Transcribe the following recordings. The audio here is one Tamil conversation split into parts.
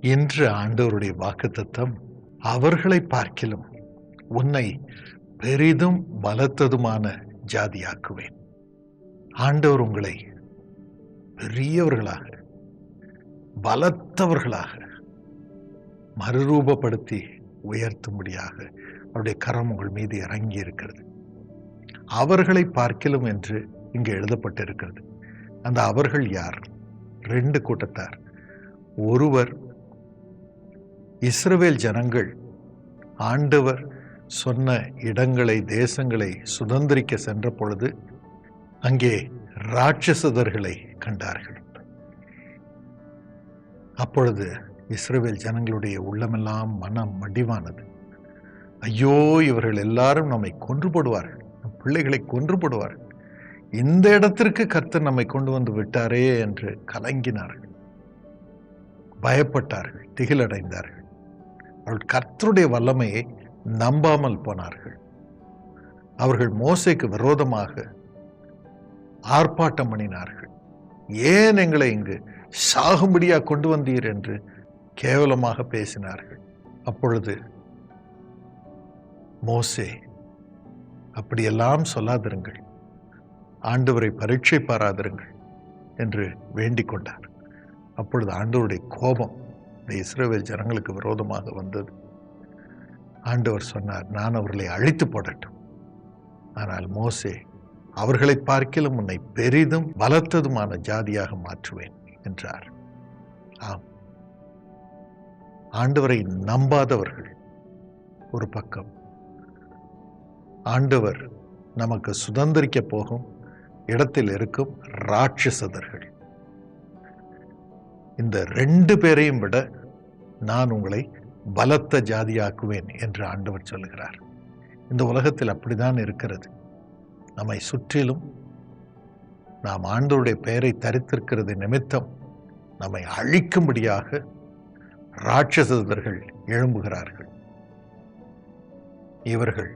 இன்று ஆண்டவருடைய வாக்குத்தத்தம் அவர்களை பார்க்கிலும் உன்னை பெரிதும் பலத்ததுமான ஜாதியாக்குவேன். ஆண்டவர் உங்களை பெரியவர்களாக பலத்தவர்களாக மறுரூபப்படுத்தி உயர்த்தும்படியாக அவருடைய கரம் உங்கள் மீது இறங்கி இருக்கிறது. அவர்களை பார்க்கிலும் என்று இங்கு எழுதப்பட்டிருக்கிறது. அந்த அவர்கள் யார்? ரெண்டு கூட்டத்தார். ஒருவர் இஸ்ரவேல் ஜனங்கள் ஆண்டவர் சொன்ன இடங்களை தேசங்களை சுதந்திரிக்க சென்ற பொழுது அங்கே ராட்சசதர்களை கண்டார்கள். அப்பொழுது இஸ்ரவேல் ஜனங்களுடைய உள்ளமெல்லாம் மனம் மடிவானது. ஐயோ இவர்கள் எல்லாரும் நம்மை கொன்று போடுவார்கள் நம் பிள்ளைகளை கொன்று போடுவார்கள் இந்த இடத்திற்கு கர்த்தர் நம்மை கொண்டு வந்து விட்டாரே என்று கலங்கினார்கள். பயப்பட்டார்கள் திகிலடைந்தார்கள். அவர்கள் கர்த்தருடைய வல்லமையை நம்பாமல் போனார்கள். அவர்கள் மோசைக்கு விரோதமாக ஆர்ப்பாட்டம் பண்ணினார்கள். ஏன் எங்களை இங்கு சாகும்படியாக கொண்டு வந்தீர் என்று கேவலமாக பேசினார்கள். அப்பொழுது மோசே அப்படியெல்லாம் சொல்லாதிருங்கள். ஆண்டவரை பரீட்சை பாராதிருங்கள் என்று வேண்டிக் கொண்டார். அப்பொழுது ஆண்டவருடைய கோபம் இந்த இஸ்ரவேல் ஜனங்களுக்கு விரோதமாக வந்தது. ஆண்டவர் சொன்னார் நான் அவர்களை அழைத்து போடட்டும். ஆனால் மோசே அவர்களை பார்க்கிலும் உன்னை பெரிதும் பலத்ததுமான ஜாதியாக மாற்றுவேன் என்றார். ஆம். ஆண்டவரை நம்பாதவர்கள் ஒரு பக்கம். ஆண்டவர் நமக்கு சுதந்திரிக்க போகும் இடத்தில் இருக்கும் ராட்சசதர்கள் இந்த ரெண்டு பேரையும் விட நான் உங்களை பலத்த ஜாதியாக்குவேன் என்று ஆண்டவர் சொல்லுகிறார். இந்த உலகத்தில் அப்படிதான் இருக்கிறது. நம்மை சுற்றிலும் நாம் ஆண்டவருடைய பெயரை தரித்திருக்கிறது நிமித்தம் நம்மை அழிக்கும்படியாக ராட்சசர்கள் எழும்புகிறார்கள். இவர்கள்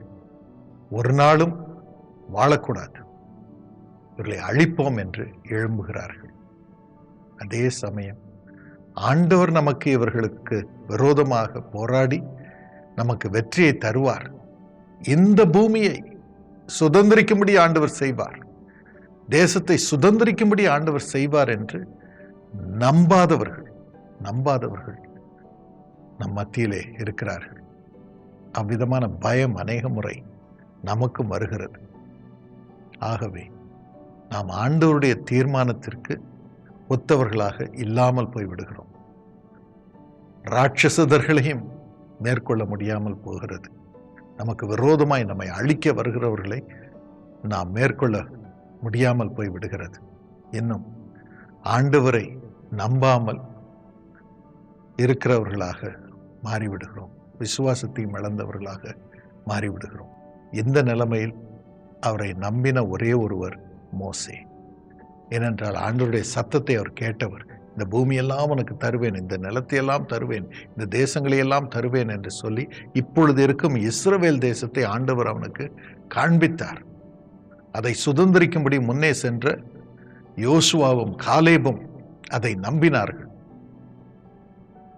ஒரு நாளும் வாழக்கூடாது. இவர்களை அழிப்போம் என்று எழும்புகிறார்கள். அதே சமயம் ஆண்டவர் நமக்கு இவர்களுக்கு விரோதமாக போராடி நமக்கு வெற்றியை தருவார். இந்த பூமியை சுதந்திரிக்கும்படி ஆண்டவர் செய்வார். தேசத்தை சுதந்திரிக்கும்படி ஆண்டவர் செய்வார் என்று நம்பாதவர்கள் நம்பாதவர்கள் நம் மத்தியிலே இருக்கிறார்கள். அவ்விதமான பயம் அநேக முறை நமக்கும் வருகிறது. ஆகவே நாம் ஆண்டவருடைய தீர்மானத்திற்கு ஒத்தவர்களாக இல்லாமல் போய் விடுகிறோம் ராட்சசதர்களையும் மேற்கொள்ள முடியாமல் போகிறது. நமக்கு விரோதமாய் நம்மை அழிக்க வருகிறவர்களை நாம் மேற்கொள்ள முடியாமல் போய் விடுகிறது இன்னும் ஆண்டவரை நம்பாமல் இருக்கிறவர்களாக மாறிவிடுகிறோம். விசுவாசத்தையும் இழந்தவர்களாக மாறிவிடுகிறோம். இந்த நிலைமையில் அவரை நம்பின ஒரே ஒருவர் மோசே. ஏனென்றால் ஆண்டவருடைய சத்தத்தை அவர் கேட்டவர். இந்த பூமியெல்லாம் உனக்கு தருவேன் இந்த நிலத்தையெல்லாம் தருவேன் இந்த தேசங்களையெல்லாம் தருவேன் என்று சொல்லி இப்பொழுது இருக்கும் இஸ்ரவேல் தேசத்தை ஆண்டவர் அவனுக்கு காண்பித்தார். அதை சுதந்திரிக்கும்படி முன்னே சென்ற யோசுவாவும் காலேபும் அதை நம்பினார்கள்.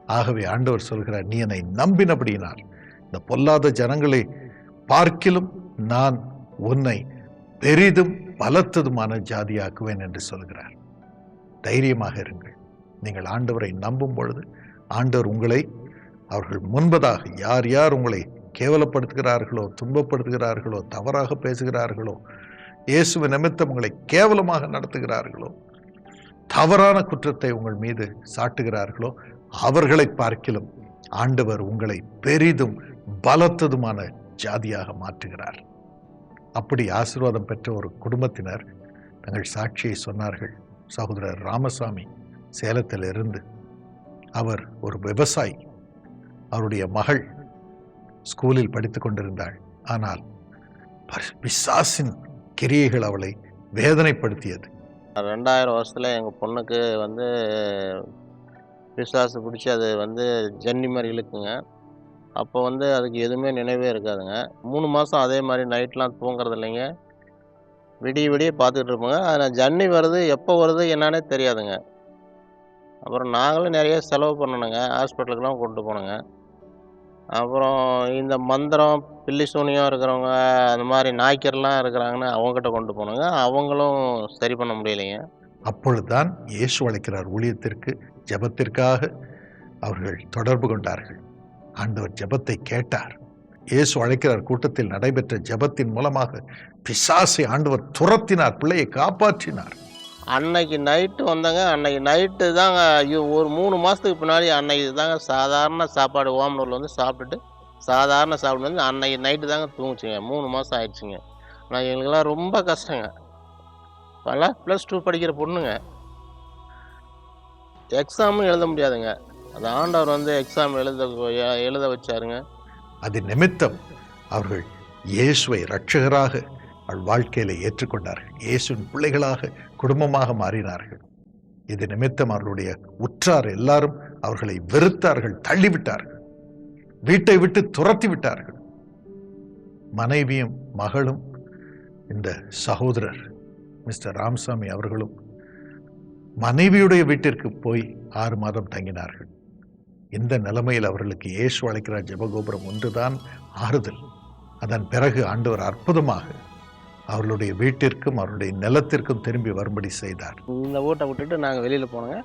ஆகவே ஆண்டவர் சொல்கிறார் நீ என்னை நம்பினபடியினார் இந்த பொல்லாத ஜனங்களை பார்க்கிலும் நான் உன்னை பெரிதும் பலத்ததுமான ஜாதியாக்குவேன் என்று சொல்கிறார். தைரியமாக இருங்கள். நீங்கள் ஆண்டவரை நம்பும் பொழுது ஆண்டவர் உங்களை அவர்கள் முன்பதாக யார் யார் உங்களை கேவலப்படுத்துகிறார்களோ துன்பப்படுத்துகிறார்களோ தவறாக பேசுகிறார்களோ இயேசுவை நிமித்தம் உங்களை கேவலமாக நடத்துகிறார்களோ தவறான குற்றத்தை உங்கள் மீது சாட்டுகிறார்களோ அவர்களை பார்க்கிலும் ஆண்டவர் உங்களை பெரிதும் பலத்ததுமான ஜாதியாக மாற்றுகிறார். அப்படி ஆசீர்வாதம் பெற்ற ஒரு குடும்பத்தினர் தங்கள் சாட்சியை சொன்னார்கள். சகோதரர் ராமசாமி சேலத்தில் இருந்து அவர் ஒரு விவசாயி. அவருடைய மகள் ஸ்கூலில் படித்து கொண்டிருந்தாள். ஆனால் பரி- பிசாசின் கிரியைகள் அவளை வேதனைப்படுத்தியது. ரெண்டாயிரம் வருஷத்தில் எங்கள் பொண்ணுக்கு வந்து பிசாசு பிடிச்சி அது வந்து ஜன்னி மாதிரி இழுக்குங்க. அப்போ வந்து அதுக்கு எதுவுமே நினைவே இருக்காதுங்க. மூணு மாதம் அதே மாதிரி நைட்லாம் தூங்குறது இல்லைங்க விடிய விடிய பார்த்துக்கிட்டு இருப்போங்க. அதில் ஜன்னி வருது எப்போ வருது என்னன்னே தெரியாதுங்க. அப்புறம் நாங்களும் நிறைய செலவு பண்ணணுங்க. ஹாஸ்பிட்டலுக்கெலாம் கொண்டு போனோங்க அப்புறம் இந்த மந்திரம் பில்லி சூனியம் இருக்கிறவங்க அந்த மாதிரி நாய்க்கர்லாம் இருக்கிறாங்கன்னு அவங்ககிட்ட கொண்டு போனோங்க அவங்களும் சரி பண்ண முடியலைங்க. அப்பொழுதுதான் இயேசு அழைக்கிறார் ஊழியத்திற்கு ஜெபத்திற்காக அவர்கள் தொடர்பு கொண்டார்கள். ஆண்டவர் ஜெபத்தை கேட்டார். இயேசு அழைக்கிறார். கூட்டத்தில் நடைபெற்ற ஜெபத்தின் மூலமாக பிசாசை ஆண்டவர் துரத்தினார் பிள்ளையை காப்பாற்றினார். அன்னைக்கு நைட்டு வந்தாங்க. அன்னைக்கு நைட்டு தாங்க ஐயோ ஒரு மூணு மாதத்துக்கு பின்னாடி அன்னைக்கு தாங்க சாதாரண சாப்பாடு ஓமனூரில் வந்து சாப்பிட்டுட்டு சாதாரண சாப்பிட்டு வந்து அன்னைக்கு நைட்டு தாங்க தூங்குச்சுங்க. மூணு மாதம் ஆயிடுச்சுங்க. நான் எங்களுக்கெல்லாம் ரொம்ப கஷ்டங்க. இப்போல்லாம் ப்ளஸ் டூ படிக்கிற பொண்ணுங்க. எக்ஸாமும் எழுத முடியாதுங்க. அது ஆண்டவர் வந்து எக்ஸாம் எழுத எழுத வச்சாருங்க. அது நிமித்தம் அவர்கள் இயேசுவை ரட்சகராக அவள் வாழ்க்கையில ஏற்றுக்கொண்டார்கள். இயேசுவின் பிள்ளைகளாக குடும்பமாக மாறினார்கள். இது நிமித்தம் அவர்களுடைய உற்றார் எல்லாரும் அவர்களை வெறுத்தார்கள் தள்ளிவிட்டார்கள். வீட்டை விட்டு துரத்தி விட்டார்கள். மனைவியும் மகளும் இந்த சகோதரர் மிஸ்டர் ராமசாமி அவர்களும் மனைவியுடைய வீட்டிற்கு போய் ஆறு மாதம் தங்கினார்கள். இந்த நிலைமையில் அவர்களுக்கு இயேசு அழைக்கிற ஜெபகோபுரம் ஒன்றுதான் ஆறுதல். அதன் பிறகு ஆண்டவர் அற்புதமாக அவர்களுடைய வீட்டிற்கும் அவருடைய நிலத்திற்கும் திரும்பி வரும்படி செய்தார். இந்த வீட்டை விட்டுட்டு நாங்கள் வெளியில் போனோங்க.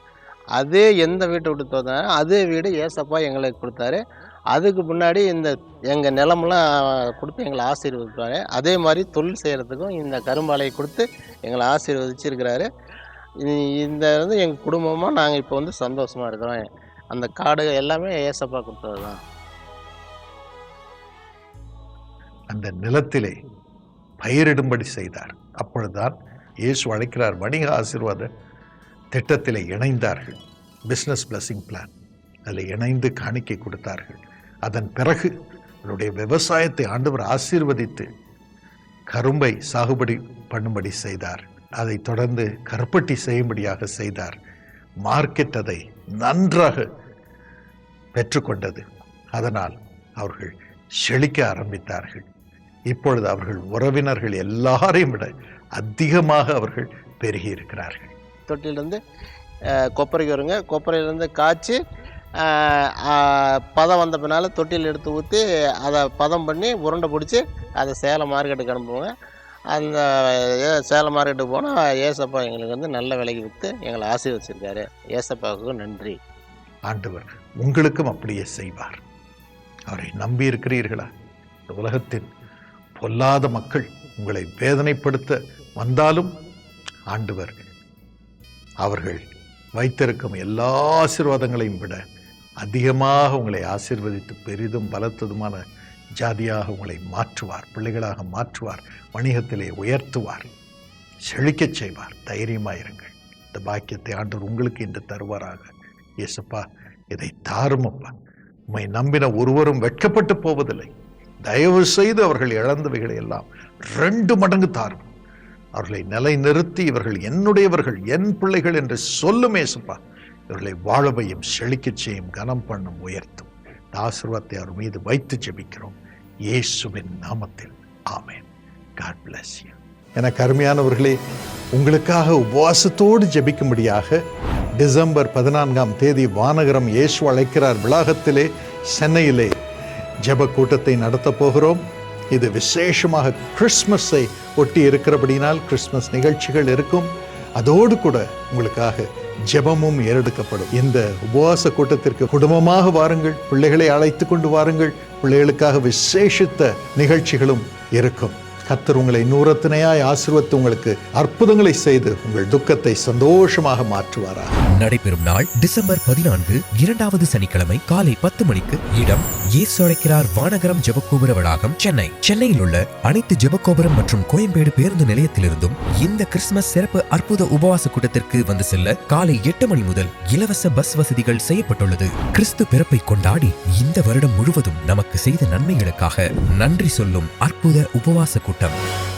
அதே எந்த வீட்டை விட்டு தோத்தாங்க அதே வீடு ஏசப்பா எங்களுக்கு கொடுத்தாரு. அதுக்கு முன்னாடி இந்த எங்கள் நிலமெல்லாம் கொடுத்து எங்களை ஆசீர்வதிப்பாரு. அதே மாதிரி தொழில் செய்கிறதுக்கும் இந்த கரும்பாலையை கொடுத்து எங்களை ஆசீர்வதிச்சிருக்கிறாரு. இந்த வந்து எங்கள் குடும்பமாக நாங்கள் இப்போ வந்து சந்தோஷமாக இருக்கிறோம். அந்த காடு எல்லாமே ஏசப்பா கொடுத்தது தான் அந்த நிலத்திலே பயிரிடும்படி செய்தார். அப்பொழுதுதான் இயேசு அழைக்கிறார் வணிக ஆசீர்வாத திட்டத்திலே இணைந்தார்கள். பிஸ்னஸ் பிளஸிங் பிளான் அதில் இணைந்து காணிக்கை கொடுத்தார்கள். அதன் பிறகு அவருடைய விவசாயத்தை ஆண்டவர் ஆசீர்வதித்து கரும்பை சாகுபடி பண்ணும்படி செய்தார். அதை தொடர்ந்து கருப்பட்டி செய்யும்படியாக செய்தார். மார்க்கெட் அதை நன்றாக பெற்றுக்கொண்டது. அதனால் அவர்கள் செழிக்க ஆரம்பித்தார்கள். இப்பொழுது அவர்கள் உறவினர்கள் எல்லாரையும் விட அதிகமாக அவர்கள் பெருகி இருக்கிறார்கள். தொட்டிலேருந்து கொப்பரைக்கு வருங்க. கொப்பரையிலேருந்து காய்ச்சி பதம் வந்த பின்னால் தொட்டியில் எடுத்து ஊற்றி அதை பதம் பண்ணி உருண்டை பிடிச்சி அதை சேலம் மார்க்கெட்டுக்கு அனுப்புவோங்க. அந்த சேலம் மார்க்கெட்டுக்கு போனால் ஏசப்பா எங்களுக்கு வந்து நல்ல விலைக்கு விற்று எங்களை ஆசீர்வச்சிருக்காரு ஏசப்பாவுக்கு நன்றி. ஆண்டவர் உங்களுக்கும் அப்படியே செய்வார். அவரை நம்பி இருக்கிறீர்களா இந்த உலகத்தின் பொல்லாத மக்கள் உங்களை வேதனைப்படுத்த வந்தாலும் ஆண்டவர் அவர்கள் வைத்திருக்கும் எல்லா ஆசீர்வாதங்களையும் விட அதிகமாக உங்களை ஆசீர்வதித்து பெரிதும் பலத்ததுமான ஜாதியாக உங்களை மாற்றுவார் பிள்ளைகளாக மாற்றுவார் வணிகத்திலே உயர்த்துவார் செழிக்கச் செய்வார். தைரியமாயிருங்கள். இந்த பாக்கியத்தை ஆண்டவர் உங்களுக்கு இன்று தருவாராக. இயேசுப்பா இதை தாருமப்பா. உம்மை நம்பின ஒருவரும் வெட்கப்பட்டு போவதில்லை. தயவு செய்து அவர்கள் இழந்தவைகளை எல்லாம் ரெண்டு மடங்கு தாரும். அவர்களை நிலை நிறுத்தி இவர்கள் என்னுடையவர்கள் என் பிள்ளைகள் என்று சொல்லும் ஏசுப்பா. இவர்களை வாழவையும் செழிக்கச் செய்யும் கனம் பண்ணும் உயர்த்தும். இந்த அவர் மீது வைத்து ஜெபிக்கிறோம். இயேசுவின் நாமத்தில். ஆமேன். காட் பிளஸ் யூ எனக்கு அருமையானவர்களே உங்களுக்காக உபவாசத்தோடு ஜெபிக்கும்படியாக டிசம்பர் பதினான்காம் தேதி வானகரம் இயேசு அழைக்கிறார் விளாகத்திலே சென்னையிலே. ஜப கூட்டத்தை நடத்தப் போகிறோம். இது விசேஷமாக கிறிஸ்மஸை ஒட்டி இருக்கிறபடினால் கிறிஸ்மஸ் நிகழ்ச்சிகள் இருக்கும். அதோடு கூட உங்களுக்காக ஜெபமும் ஏறெடுக்கப்படும். இந்த உபவாச கூட்டத்திற்கு குடும்பமாக வாருங்கள். பிள்ளைகளை அழைத்து கொண்டு வாருங்கள். பிள்ளைகளுக்காக விசேஷித்த நிகழ்ச்சிகளும் இருக்கும். கத்தர் உங்களை நூறத்தினையாய் ஆசிர்வத்து உங்களுக்கு அற்புதங்களை செய்து உங்கள் துக்கத்தை சந்தோஷமாக மாற்றுவாரா. நடைபெறும் நாள் டிசம்பர் பதினான்கு இரண்டாவது சனிக்கிழமை காலை பத்து மணிக்கு இடம் இயேசு அழைக்கிறார் வானகரம் ஜெபக்கோபுர வளாகம் சென்னை. சென்னையில் உள்ள அனைத்து ஜெபக்கோபுரம் மற்றும் கோயம்பேடு பேருந்து நிலையத்திலிருந்தும் இந்த கிறிஸ்துமஸ் சிறப்பு அற்புத உபவாச கூட்டத்திற்கு வந்து செல்ல காலை எட்டு மணி முதல் இலவச பஸ் வசதிகள் செய்யப்பட்டுள்ளது. கிறிஸ்து பிறப்பை கொண்டாடி இந்த வருடம் முழுவதும் நமக்கு செய்த நன்மைகளுக்காக நன்றி சொல்லும் அற்புத உபவாச கூட்டம். Them.